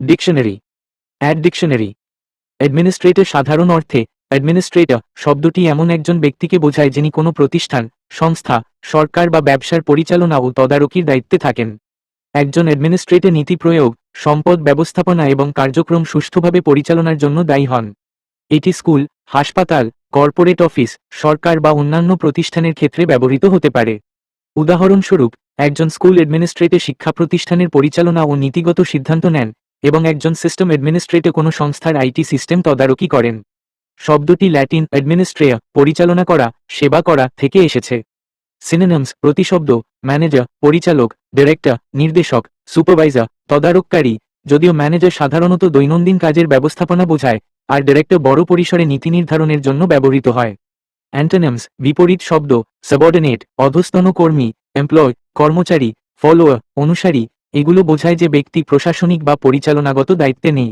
Dictionary add dictionary administrator সাধারণ অর্থে administrator শব্দটি এমন একজন ব্যক্তিকে বোঝায় যিনি কোনো প্রতিষ্ঠান, সংস্থা, সরকার বা ব্যবসার পরিচালনা ও তদারকির দায়িত্বে থাকেন। একজন অ্যাডমিনিস্ট্রেটর নীতি প্রয়োগ, সম্পদ ব্যবস্থাপনা এবং কার্যক্রম সুষ্ঠুভাবে পরিচালনার জন্য দায়ী হন। এটি স্কুল, হাসপাতাল, কর্পোরেট অফিস, সরকার বা অন্যান্য প্রতিষ্ঠানের ক্ষেত্রে ব্যবহৃত হতে পারে। উদাহরণস্বরূপ, একজন স্কুল অ্যাডমিনিস্ট্রেটর শিক্ষা প্রতিষ্ঠানের পরিচালনা ও নীতিগত সিদ্ধান্ত নেন এবং একজন সিস্টেম অ্যাডমিনিস্ট্রেটর কোনো সংস্থার আইটি সিস্টেম তদারকি করেন। শব্দটি ল্যাটিন অ্যাডমিনিস্ট্রেয়া পরিচালনা করা, সেবা করা থেকে এসেছে। সিনোনিমস প্রতিশব্দ ম্যানেজার পরিচালক ডিরেক্টর নির্দেশক সুপারভাইজার তদারককারী। যদিও ম্যানেজার সাধারণত দৈনন্দিন কাজের ব্যবস্থাপনা বোঝায়, আর ডিরেক্টর বড় পরিসরে নীতি নির্ধারণের জন্য ব্যবহৃত হয়। অ্যান্টোনিমস বিপরীত শব্দ সাবঅর্ডিনেট অধস্তন কর্মী এমপ্লয় কর্মচারী ফলোয়ার অনুসারী। এগুলো বোঝায় যে ব্যক্তি প্রশাসনিক বা পরিচালনাগত দায়িত্বে নেই।